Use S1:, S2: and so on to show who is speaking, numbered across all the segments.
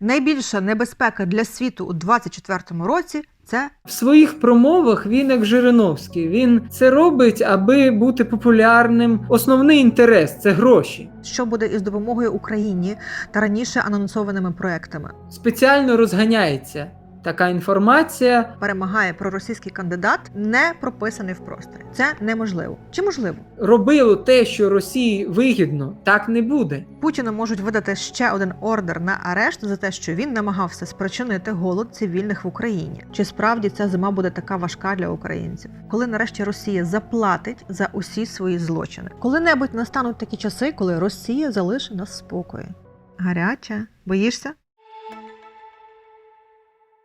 S1: Найбільша небезпека для світу у 2024 році це
S2: В своїх промовах він як Жириновський. Він це робить, аби бути популярним. Основний інтерес це гроші.
S1: що буде із допомогою Україні та раніше анонсованими проектами.
S2: Спеціально розганяється така інформація.
S1: Перемагає проросійський кандидат, не прописаний в просторі. Це неможливо. Чи можливо?
S2: Робило те, що Росії вигідно, так не буде.
S1: Путіну можуть видати ще один ордер на арешт за те, що він намагався спричинити голод цивільних в Україні. Чи справді ця зима буде така важка для українців? Коли нарешті Росія заплатить за усі свої злочини? Коли-небудь настануть такі часи, коли Росія залишить нас в спокої. Гаряча, боїшся?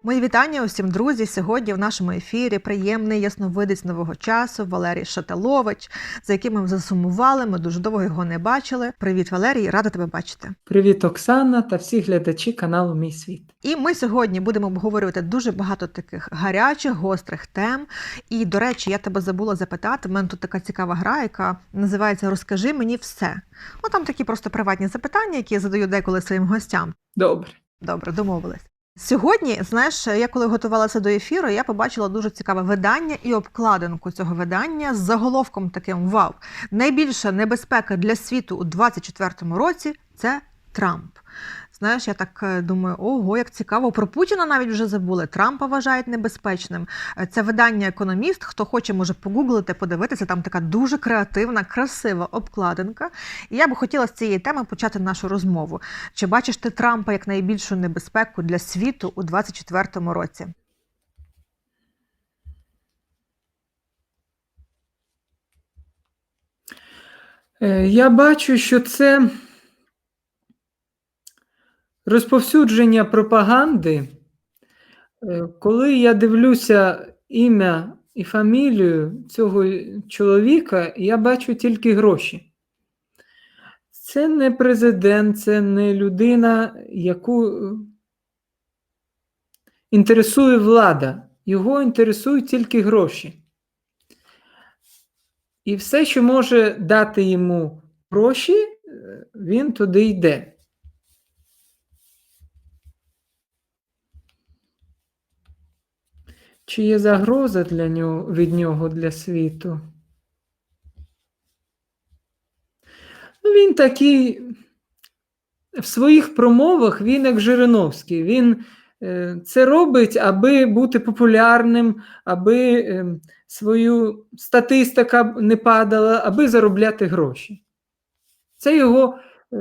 S1: Мої вітання усім друзі. Сьогодні в нашому ефірі приємний ясновидець нового часу Валерій Шаталович, за яким ми засумували. Ми дуже довго його не бачили. Привіт, Валерій, рада тебе бачити.
S2: Привіт, Оксана та всі глядачі каналу Мій світ.
S1: І ми сьогодні будемо обговорювати дуже багато таких гарячих, гострих тем. І, до речі, я тебе забула запитати. В мене тут така цікава гра, яка називається Розкажи мені все. Ну там такі просто приватні запитання, які я задаю деколи своїм гостям.
S2: Добре.
S1: Добре, домовились. Сьогодні, знаєш, я коли готувалася до ефіру, я побачила дуже цікаве видання і обкладинку цього видання з заголовком таким Вау! Найбільша небезпека для світу у 2024 році це Трамп. Знаєш, я так е, думаю, ого, як цікаво. Про Путіна навіть вже забули. Трампа вважають небезпечним. Е, Це видання економіст. Хто хоче, може погуглити, подивитися. Там така дуже креативна, красива обкладинка. І я би хотіла з цієї теми почати нашу розмову. Чи бачиш ти Трампа як найбільшу небезпеку для світу у 2024 році?
S2: Е, Я бачу, що це розповсюдження пропаганди. Е, Коли я дивлюся ім'я і фамілію цього чоловіка, я бачу тільки гроші. Це не президент, це не людина, яку е, інтересує влада. Його інтересують тільки гроші. І все, що може дати йому гроші, е, він туди йде. Чи є загроза для нього, від нього для світу? Ну, він такий в своїх промовах він як Жириновський. Він е, це робить, аби бути популярним, аби е, свою статистика не падала, аби заробляти гроші. Це його е,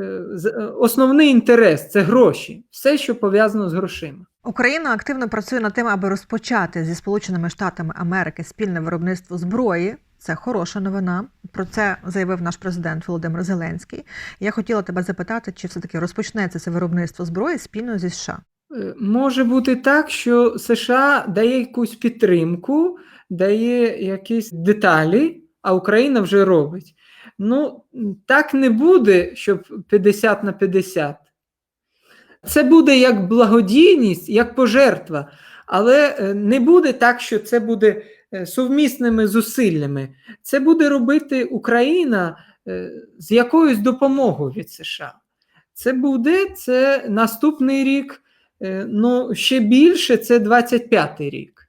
S2: основний інтерес це гроші, все, що пов'язано з грошима.
S1: Україна активно працює над тим, аби розпочати зі Сполученими Штатами Америки спільне виробництво зброї. Це хороша новина. Про це заявив наш президент Володимир Зеленський. Я хотіла тебе запитати, чи все-таки розпочнеться це виробництво зброї спільно зі США.
S2: Е, Може бути так, що США дає якусь підтримку, дає якісь деталі, а Україна вже робить. Ну, так не буде, щоб 50 на 50. Це буде як благодійність, як пожертва, але е, не буде так, що це буде е, сумісними зусиллями. Це буде робити Україна е, з якоюсь допомогою від США. Це буде це наступний рік. Ну, ще більше це 25-й рік.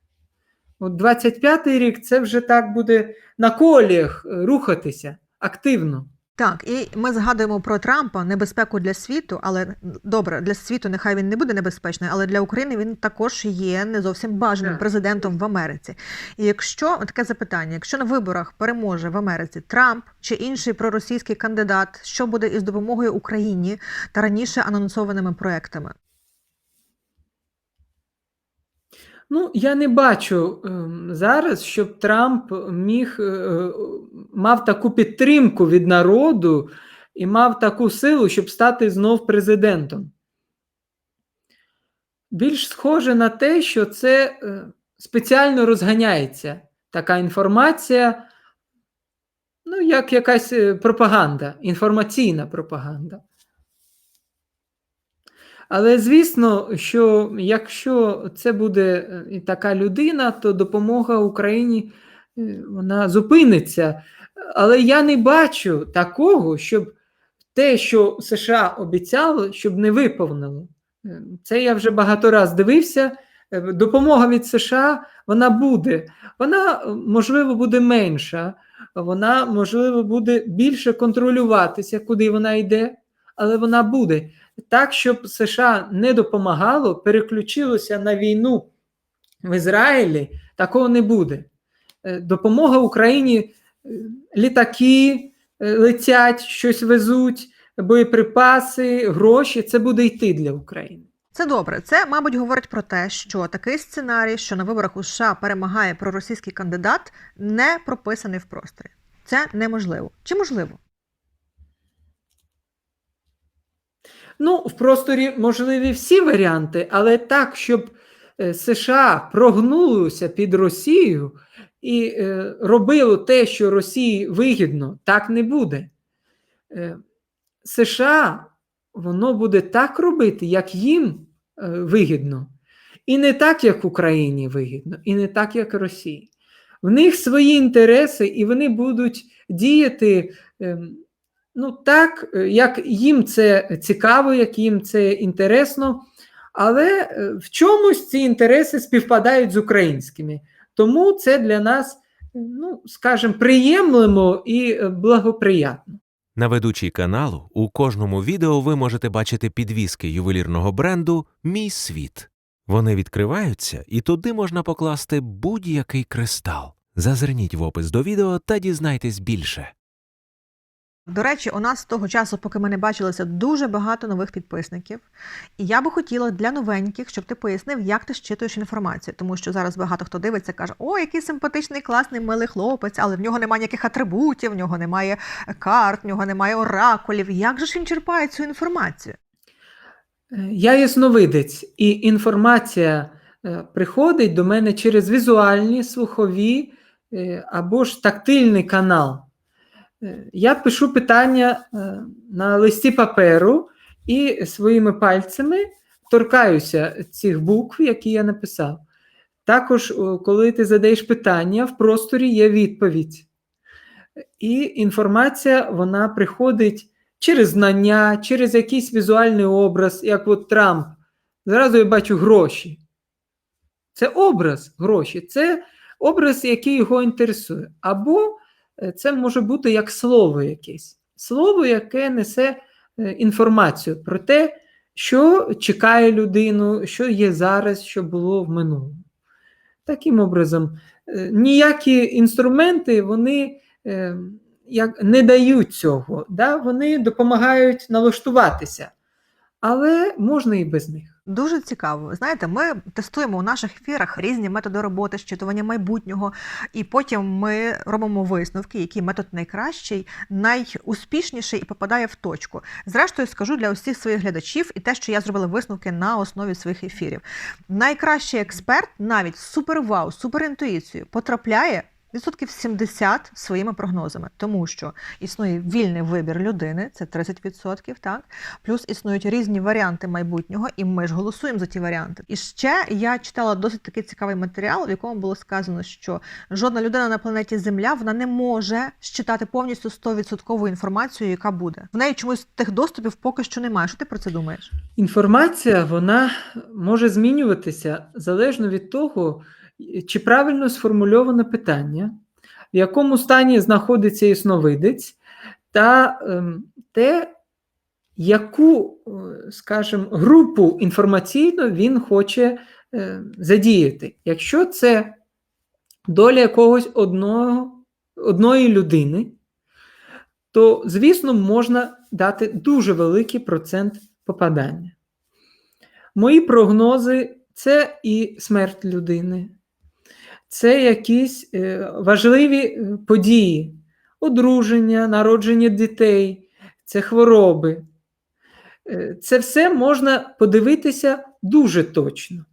S2: От 25-й рік це вже так буде на коліях рухатися активно.
S1: Так, і ми згадуємо про Трампа небезпеку для світу, але добре, для світу нехай він не буде небезпечний, але для України він також є не зовсім бажаним президентом в Америці. І якщо таке запитання, якщо на виборах переможе в Америці Трамп чи інший проросійський кандидат, що буде із допомогою Україні та раніше анонсованими проектами?
S2: Ну, я не бачу ем, зараз, щоб Трамп міг е, е, мав таку підтримку від народу і мав таку силу, щоб стати знов президентом. Більш схоже на те, що це е, спеціально розганяється така інформація, ну, як якась пропаганда, інформаційна пропаганда. Але звісно, що якщо це буде е, така людина, то допомога Україні е, вона зупиниться. Але я не бачу такого, щоб те, що США обіцяли, щоб не виповнило. Е, Це я вже багато раз дивився. Допомога від США вона буде. Вона, можливо, буде менша, вона, можливо, буде більше контролюватися, куди вона йде, але вона буде. Так, щоб США не допомагало, переключилося на війну в Ізраїлі, такого не буде. Е, Допомога Україні, е, літаки е, летять, щось везуть, боєприпаси, гроші це буде йти для України.
S1: Це добре. Це, мабуть, говорить про те, що такий сценарій, що на виборах у США перемагає проросійський кандидат, не прописаний в просторі. Це неможливо. Чи можливо?
S2: Ну, в просторі можливі всі варіанти, але так, щоб е, США прогнулося під Росію і е, робило те, що Росії вигідно, так не буде. Е, США воно буде так робити, як їм вигідно. І не так, як Україні вигідно, і не так, як Росії. В них свої інтереси, і вони будуть діяти. Ну, так, е, як їм це цікаво, як їм це інтересно, але е, в чомусь ці інтереси співпадають з українськими. Тому це для нас, ну, скажімо, приємлемо і е, благоприятно.
S3: На ведучій каналу у кожному відео ви можете бачити підвіски ювелірного бренду Мій світ. Вони відкриваються, і туди можна покласти будь-який кристал. Зазирніть в опис до відео та дізнайтесь більше.
S1: До речі, у нас з того часу, поки ми не бачилися, дуже багато нових підписників. І я би хотіла для новеньких, щоб ти пояснив, як ти щитуєш інформацію. Тому що зараз багато хто дивиться, каже: о, який симпатичний, класний, милий хлопець, але в нього немає ніяких атрибутів, в нього немає карт, в нього немає оракулів. Як же ж він черпає цю інформацію?
S2: Е, Я ясновидець, і інформація е, приходить до мене через візуальні, слухові е, або ж тактильний канал. Е, Я пишу питання е, на листі паперу і своїми пальцями торкаюся цих букв, які я написав. Також, коли ти задаєш питання, в просторі є відповідь. І інформація вона приходить через знання, через якийсь візуальний образ, як от Трамп. Зразу я бачу гроші. Це образ гроші, це образ, який його інтересує. Або це може бути як слово якесь. Слово, яке несе е, інформацію про те, що чекає людину, що є зараз, що було в минулому. Таким образом, е, ніякі інструменти вони е, не дають цього, да? вони допомагають налаштуватися, але можна і без них.
S1: Дуже цікаво. Знаєте, ми тестуємо у наших ефірах різні методи роботи, щитування майбутнього, і потім ми робимо висновки, який метод найкращий, найуспішніший і попадає в точку. Зрештою, скажу для усіх своїх глядачів і те, що я зробила висновки на основі своїх ефірів. Найкращий експерт, навіть супервау, суперінтуїцією, потрапляє. Відсотків 70 своїми прогнозами, тому що існує вільний вибір людини, це 30%, так плюс існують різні варіанти майбутнього, і ми ж голосуємо за ті варіанти. І ще я читала досить такий цікавий матеріал, в якому було сказано, що жодна людина на планеті Земля вона не може щитати повністю 100% інформацію, яка буде. В неї чомусь тих доступів поки що немає. Що ти про це думаєш?
S2: Інформація вона може змінюватися залежно від того, чи правильно сформульоване питання, в якому стані знаходиться ясновидець, та ем, те, яку, е, скажімо, групу інформаційну він хоче е, задіяти. Якщо це доля якогось одного, одної людини, то, звісно, можна дати дуже великий процент попадання. Мої прогнози це і смерть людини, це якісь е, важливі е, події, одруження, народження дітей, це хвороби. Е, Це все можна подивитися дуже точно.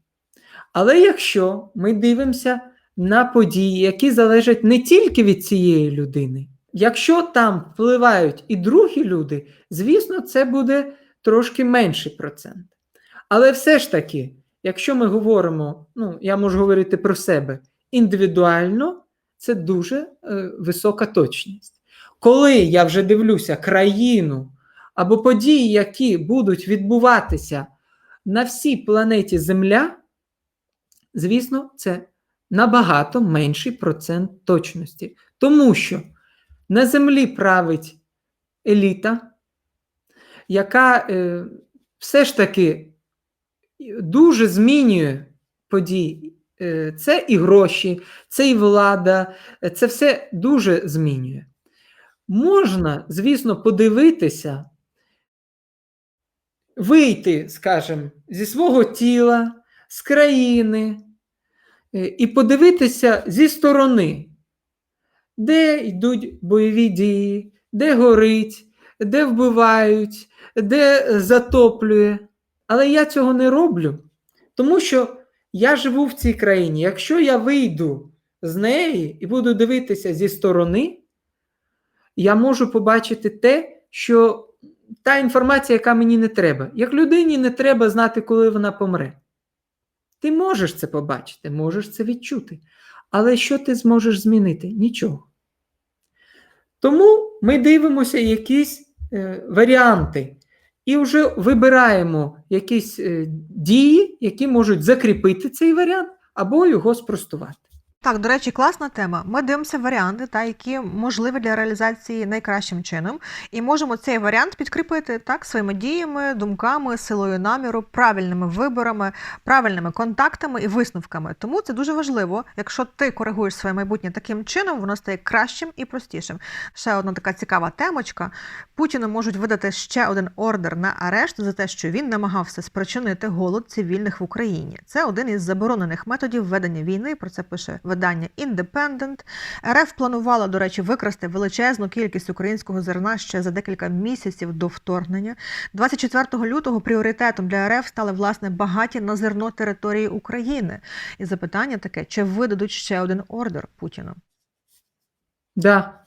S2: Але якщо ми дивимося на події, які залежать не тільки від цієї людини, якщо там впливають і другі люди, звісно, це буде трошки менший процент. Але все ж таки, якщо ми говоримо, ну, я можу говорити про себе, індивідуально, це дуже е, висока точність. Коли я вже дивлюся країну або події, які будуть відбуватися на всій планеті Земля, звісно, це набагато менший процент точності. Тому що на землі править еліта, яка е, все ж таки дуже змінює події. Е, Це і гроші, це і влада, е, це все дуже змінює. Можна, звісно, подивитися, вийти, скажімо, зі свого тіла, з країни е, і подивитися зі сторони, де йдуть бойові дії, де горить, де вбивають, де затоплює. Але я цього не роблю, тому що я живу в цій країні. Якщо я вийду з неї і буду дивитися зі сторони, я можу побачити те, що та інформація, яка мені не треба. Як людині не треба знати, коли вона помре. Ти можеш це побачити, можеш це відчути. Але що ти зможеш змінити? Нічого. Тому ми дивимося якісь е, варіанти і вже вибираємо якісь е, дії, які можуть закріпити цей варіант або його спростувати.
S1: Так, до речі, класна тема. Ми дивимося варіанти, та, які можливі для реалізації найкращим чином, і можемо цей варіант підкріпити так своїми діями, думками, силою наміру, правильними виборами, правильними контактами і висновками. Тому це дуже важливо. Якщо ти коригуєш своє майбутнє таким чином, воно стає кращим і простішим. Ще одна така цікава темочка. Путіну можуть видати ще один ордер на арешт за те, що він намагався спричинити голод цивільних в Україні. Це один із заборонених методів ведення війни. Про це пише видання Independent. РФ планувала, до речі, викрасти величезну кількість українського зерна ще за декілька місяців до вторгнення. 24 лютого пріоритетом для РФ стали власне багаті на зерно території України. І запитання таке: чи видадуть ще один ордер Путіну?
S2: Да.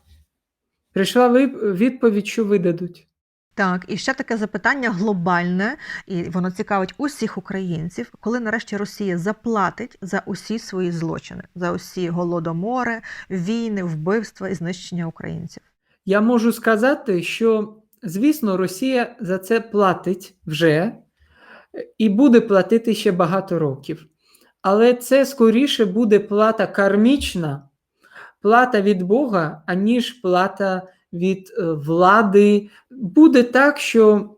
S2: Прийшла відповідь, що видадуть.
S1: Так, і ще таке запитання глобальне, і воно цікавить усіх українців, коли нарешті Росія заплатить за усі свої злочини, за усі голодомори, війни, вбивства і знищення українців.
S2: Я можу сказати, що, звісно, Росія за це платить вже і буде платити ще багато років. Але це скоріше буде плата кармічна, плата від Бога, аніж плата від е, влади. Буде так, що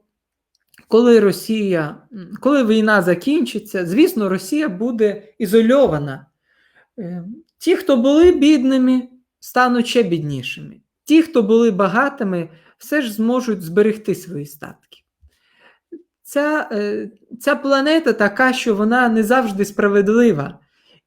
S2: коли Росія, коли війна закінчиться, звісно, Росія буде ізольована. Е, Ті, хто були бідними, стануть ще біднішими. Ті, хто були багатими, все ж зможуть зберегти свої статки. Ця, е, ця планета така, що вона не завжди справедлива,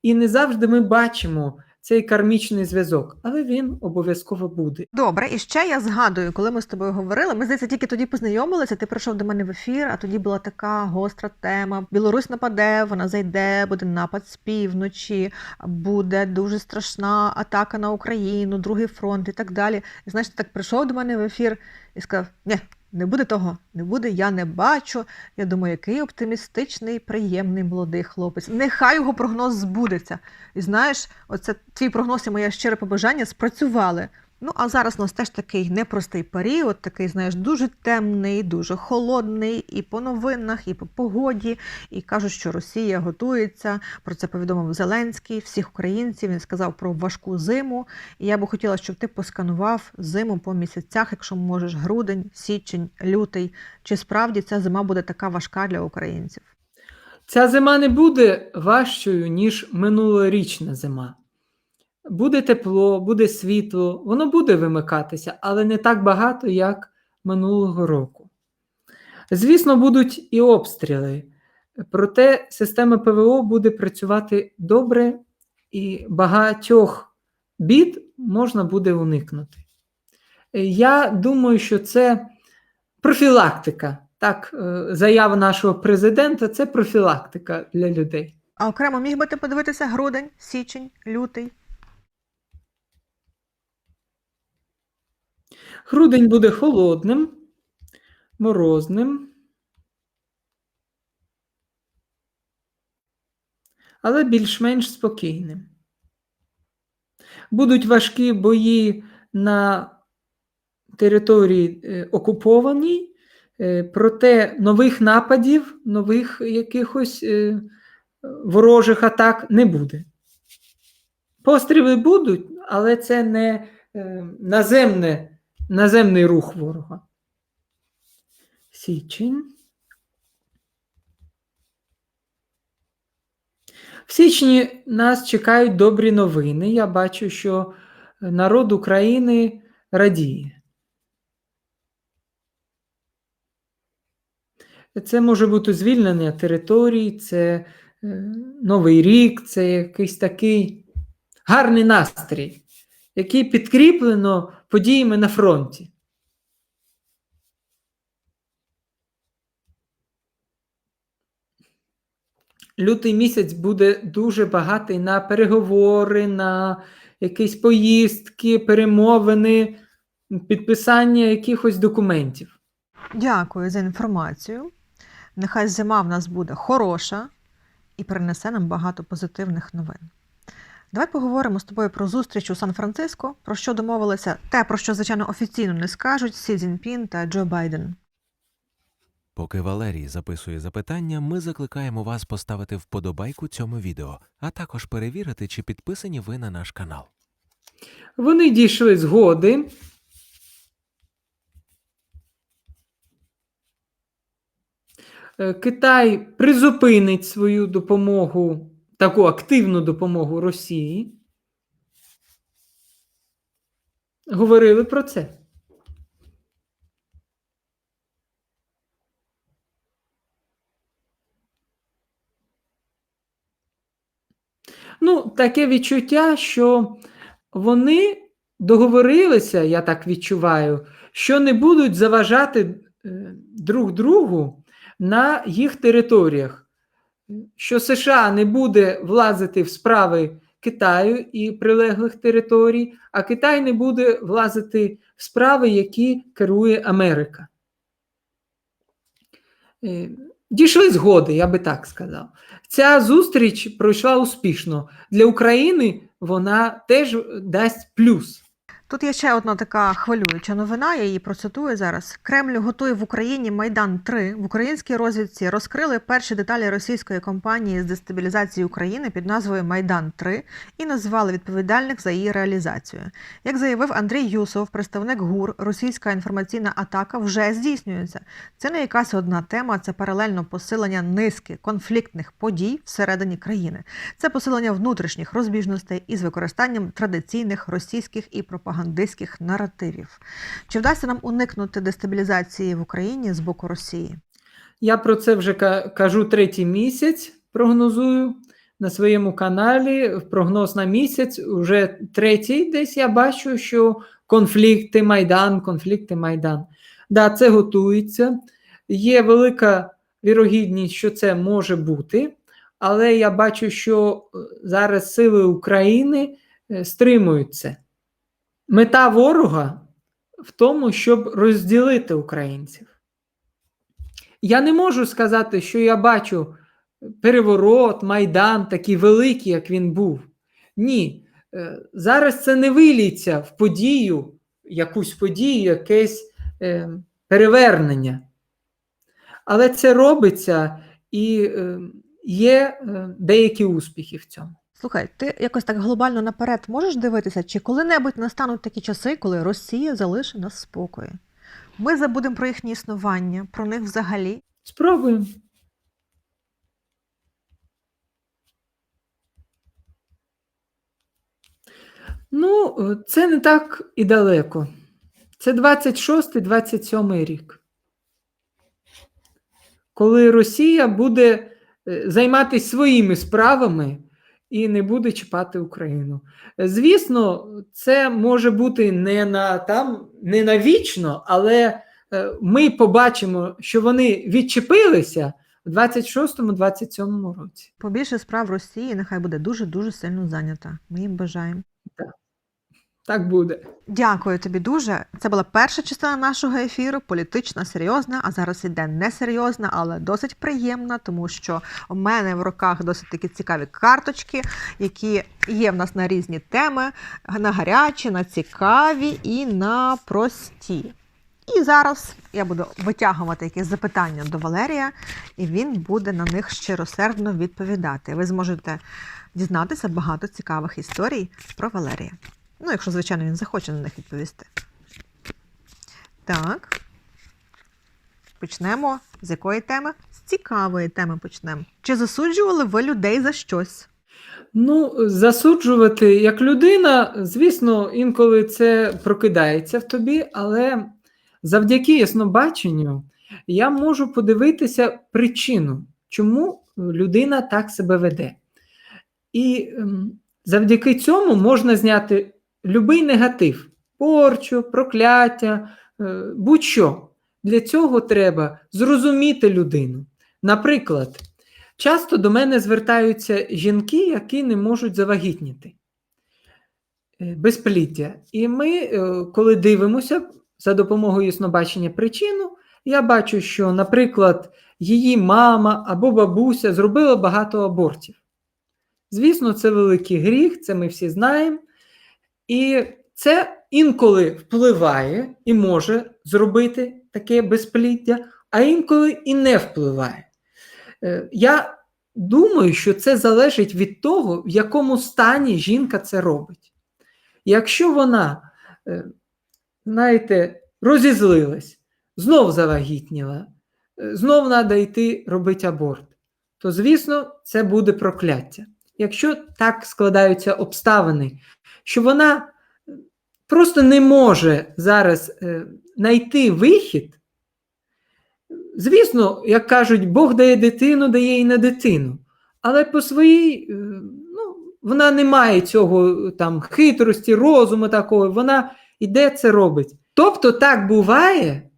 S2: і не завжди ми бачимо цей кармічний зв'язок, але він обов'язково буде.
S1: Добре, і ще я згадую, коли ми з тобою говорили. Ми здається, тільки тоді познайомилися. Ти прийшов до мене в ефір, а тоді була така гостра тема. Білорусь нападе, вона зайде, буде напад з півночі, буде дуже страшна атака на Україну, другий фронт і так далі. І знаєш, ти так прийшов до мене в ефір і сказав: ні, не буде того, не буде, я не бачу. Я думаю, який оптимістичний, приємний молодий хлопець. Нехай його прогноз збудеться. І знаєш, оце твій прогноз і моє щире побажання спрацювали. Ну, а зараз у нас теж такий непростий період, такий, знаєш, дуже темний, дуже холодний, і по новинах, і по погоді. І кажуть, що Росія готується. Про це повідомив Зеленський, всіх українців. Він сказав про важку зиму. І я би хотіла, щоб ти посканував зиму по місяцях, якщо можеш, грудень, січень, лютий. Чи справді ця зима буде така важка для українців?
S2: Ця зима не буде важчою, ніж минулорічна зима. Буде тепло, буде світло, воно буде вимикатися, але не так багато, як минулого року. Звісно, будуть і обстріли, проте система ПВО буде працювати добре і багатьох бід можна буде уникнути. Я думаю, що це профілактика. Так, е, заява нашого президента це профілактика для людей.
S1: А окремо міг би ти подивитися грудень, січень, лютий.
S2: Грудень буде холодним, морозним, але більш-менш спокійним. Будуть важкі бої на території е, окупованій, Е, Проте нових нападів, нових якихось е, ворожих атак не буде. Постріли будуть, але це не наземне, наземний рух ворога. Січень. В січні нас чекають добрі новини. Я бачу, що народ України радіє. Це може бути звільнення територій, це е, Новий рік, це якийсь такий гарний настрій, який підкріплено подіями на фронті. Лютий місяць буде дуже багатий на переговори, на якісь поїздки, перемовини, підписання якихось документів.
S1: Дякую за інформацію. Нехай зима в нас буде хороша і принесе нам багато позитивних новин. Давай поговоримо з тобою про зустріч у Сан-Франциско, про що домовилися, те, про що, звичайно, офіційно не скажуть Сі Цзіньпін та Джо Байден.
S3: Поки Валерій записує запитання, ми закликаємо вас поставити вподобайку цьому відео, а також перевірити, чи підписані ви на наш канал.
S2: Вони дійшли згоди. Е, Китай призупинить свою допомогу, таку активну допомогу Росії. Говорили про це. Ну, таке відчуття, що вони договорилися, я так відчуваю, що не будуть заважати е, друг другу на їх територіях, що США не буде влазити в справи Китаю і прилеглих територій, а Китай не буде влазити в справи, які керує Америка. Е, Дійшли згоди, я би так сказав. Ця зустріч пройшла успішно. Для України вона теж дасть плюс.
S1: Тут є ще одна така хвилююча новина, я її процитую зараз. Кремль готує в Україні Майдан 3 В українській розвідці розкрили перші деталі російської кампанії з дестабілізації України під назвою Майдан 3 і назвали відповідальних за її реалізацію. Як заявив Андрій Юсов, представник ГУР, російська інформаційна атака вже здійснюється. Це не якась одна тема, це паралельно посилення низки конфліктних подій всередині країни. Це посилення внутрішніх розбіжностей із використанням традиційних російських і пропагандистських наративів. Чи вдасться нам уникнути дестабілізації в Україні з боку Росії?
S2: Я про це вже кажу третій місяць, прогнозую на своєму каналі. Прогноз на місяць, уже третій десь я бачу, що конфлікти Майдан, конфлікти Майдан. Да, це готується. Є велика вірогідність, що це може бути, але я бачу, що е, зараз сили України е, стримують це. Мета ворога в тому, щоб розділити українців. Я не можу сказати, що я бачу переворот, майдан такий великий, як він був. Ні. Е, Зараз це не виліться в подію, якусь подію, якесь е, перевернення. Але це робиться і е, є е, деякі успіхи в цьому.
S1: Слухай, ти якось так глобально наперед можеш дивитися, чи коли-небудь настануть такі часи, коли Росія залишить нас в спокої? Ми забудемо про їхнє існування, про них взагалі.
S2: Спробуємо. Ну, це не так і далеко. Це 26-27 рік. Коли Росія буде е, займатися своїми справами і не буде чіпати Україну. Звісно, це може бути не на там, не на вічно, але е, ми побачимо, що вони відчепилися в 26-27 році.
S1: Побільше справ Росії нехай буде дуже-дуже сильно зайнята. Ми їм бажаємо.
S2: Так буде.
S1: Дякую тобі дуже. Це була перша частина нашого ефіру, політична, серйозна, а зараз іде несерйозна, але досить приємна, тому що у мене в руках досить такі цікаві карточки, які є в нас на різні теми: на гарячі, на цікаві і на прості. І зараз я буду витягувати якісь запитання до Валерія, і він буде на них щиросердно відповідати. Ви зможете дізнатися багато цікавих історій про Валерія. Ну, якщо, звичайно, він захоче на них відповісти. Так. Почнемо з якої теми? З цікавої теми почнемо. Чи засуджували ви людей за щось?
S2: Ну, засуджувати як людина, звісно, інколи це прокидається в тобі, але завдяки яснобаченню я можу подивитися причину, чому людина так себе веде. І ем, завдяки цьому можна зняти будь-який негатив, порчу, прокляття, е, будь-що. Для цього треба зрозуміти людину. Наприклад, часто до мене звертаються жінки, які не можуть завагітніти е, безпліддя. І ми, е, коли дивимося за допомогою яснобачення причину, я бачу, що, наприклад, її мама або бабуся зробила багато абортів. Звісно, це великий гріх, це ми всі знаємо. І це інколи впливає і може зробити таке безпліддя, а інколи і не впливає. Е, Я думаю, що це залежить від того, в якому стані жінка це робить. Якщо вона, е, знаєте, розізлилась, знов завагітніла, е, знов треба йти робити аборт, то, звісно, це буде прокляття. Якщо так складаються обставини, що вона просто не може зараз е, знайти вихід, звісно, як кажуть, Бог дає дитину, дає і на дитину. Але по своїй, е, ну, вона не має цього там хитрості, розуму такого, вона іде це робить. Тобто так буває,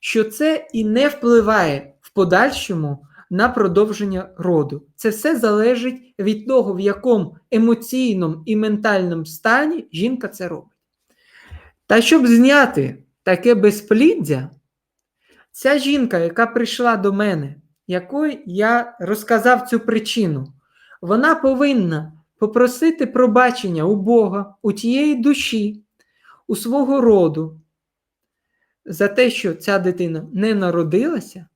S2: що це і не впливає в подальшому на продовження роду. Це все залежить від того, в якому емоційному і ментальному стані жінка це робить. Та щоб зняти таке безпліддя, ця жінка, яка прийшла до мене, якої я розказав цю причину, вона повинна попросити пробачення у Бога, у тієї душі, у свого роду за те, що ця дитина не народилася,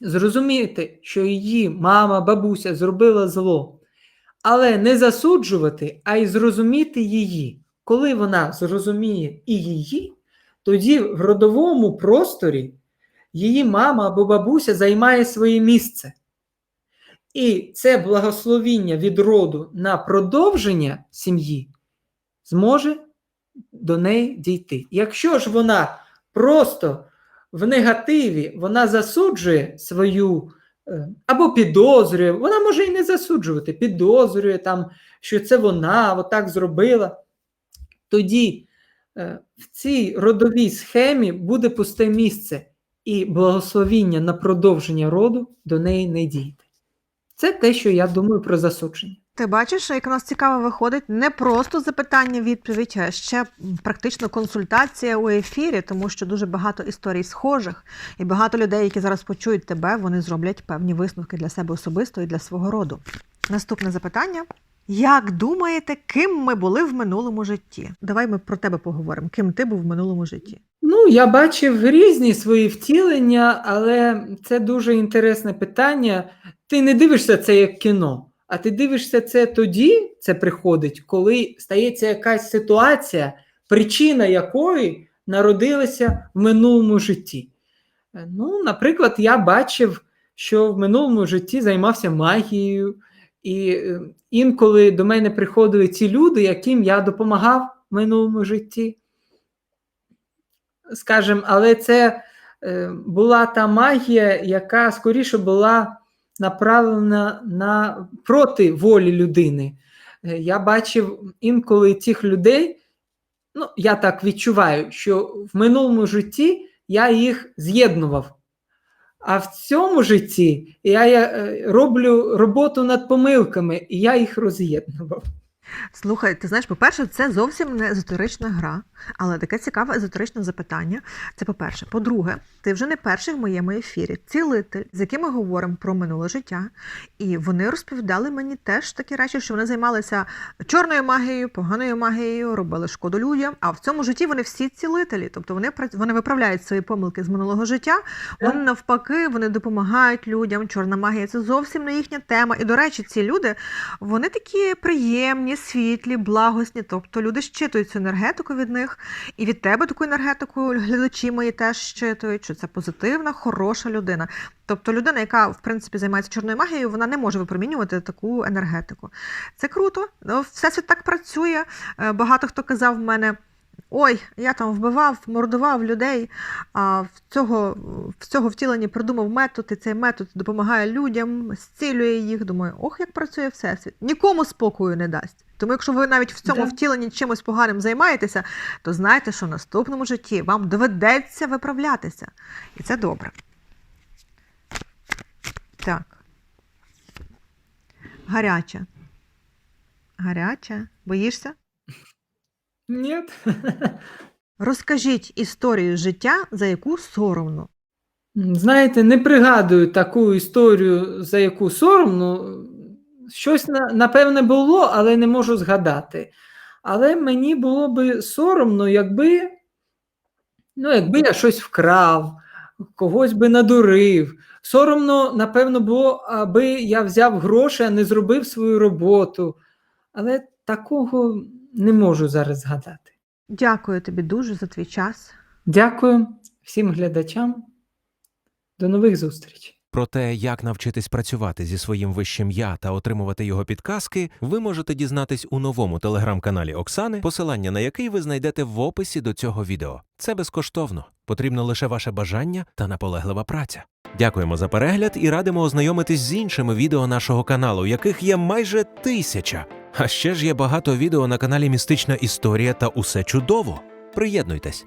S2: зрозуміти, що її мама, бабуся зробила зло, але не засуджувати, а й зрозуміти її. Коли вона зрозуміє і її, тоді в родовому просторі її мама або бабуся займає своє місце. І це благословіння від роду на продовження сім'ї зможе до неї дійти. Якщо ж вона просто в негативі вона засуджує свою е, або підозрює, вона може і не засуджувати, підозрює там, що це вона отак зробила, тоді е, в цій родовій схемі буде пусте місце, і благословіння на продовження роду до неї не дійде. Це те, що я думаю про засудження.
S1: Ти бачиш, як у нас цікаво виходить не просто запитання-відповідь, а ще практично консультація у ефірі, тому що дуже багато історій схожих, і багато людей, які зараз почують тебе, вони зроблять певні висновки для себе особисто і для свого роду. Наступне запитання. Як думаєте, ким ми були в минулому житті? Давай ми про тебе поговоримо. Ким ти був в минулому житті?
S2: Ну, я бачив різні свої втілення, але це дуже інтересне питання. Ти не дивишся це як кіно, а ти дивишся це тоді, це приходить, коли стається якась ситуація, причина якої народилася в минулому житті. Е, Ну, наприклад, я бачив, що в минулому житті займався магією, і е, інколи до мене приходили ці люди, яким я допомагав в минулому житті скажем, але це е, була та магія, яка скоріше була направлена на проти волі людини. Е, я бачив інколи цих людей, ну, я так відчуваю, що в минулому житті я їх з'єднував. А в цьому житті я, я е, роблю роботу над помилками, і я їх роз'єднував.
S1: Слухай, ти знаєш, по-перше, це зовсім не езотерична гра, але таке цікаве езотеричне запитання. Це по-перше. По-друге, ти вже не перший в моєму ефірі, цілитель, з яким ми говоримо про минуле життя. І вони розповідали мені теж такі речі, що вони займалися чорною магією, поганою магією, робили шкоду людям. А в цьому житті вони всі цілителі. Тобто вони вони виправляють свої помилки з минулого життя. Вони навпаки, вони допомагають людям. Чорна магія це зовсім не їхня тема. І до речі, ці люди вони такі приємні, світлі, благосні. Тобто люди щитують цю енергетику від них, і від тебе таку енергетику глядачі мої теж щитують, що це позитивна, хороша людина. Тобто людина, яка в принципі займається чорною магією, вона не може випромінювати таку енергетику. Це круто. Ну, Всесвіт так працює. Е, Багато хто казав в мене. Ой, я там вбивав, мордував людей. А в цього, в цього втіленні придумав метод, і цей метод допомагає людям, зцілює їх. Думаю, ох, як працює всесвіт. Нікому спокою не дасть. Тому, якщо ви навіть в цьому
S2: Да.
S1: втіленні чимось поганим займаєтеся, то знайте, що в наступному житті вам доведеться виправлятися. І це добре. Так. Гаряча. Гаряча. Боїшся?
S2: Ні.
S1: Розкажіть історію життя, за яку соромно.
S2: Знаєте, не пригадую таку історію, за яку соромно. Щось напевне було, але не можу згадати. Але мені було би соромно, якби, ну, якби я щось вкрав, когось би надурив. Соромно, напевно, було, аби я взяв гроші, а не зробив свою роботу. Але такого не можу зараз згадати.
S1: Дякую тобі дуже за твій час.
S2: Дякую всім глядачам. До нових зустрічей.
S3: Про те, як навчитись працювати зі своїм вищим я та отримувати його підказки, ви можете дізнатись у новому телеграм-каналі Оксани, посилання на який ви знайдете в описі до цього відео. Це безкоштовно. Потрібно лише ваше бажання та наполеглива праця. Дякуємо за перегляд і радимо ознайомитись з іншими відео нашого каналу, яких є майже тисяча. А ще ж є багато відео на каналі Містична Історія та Усе чудово. Приєднуйтесь.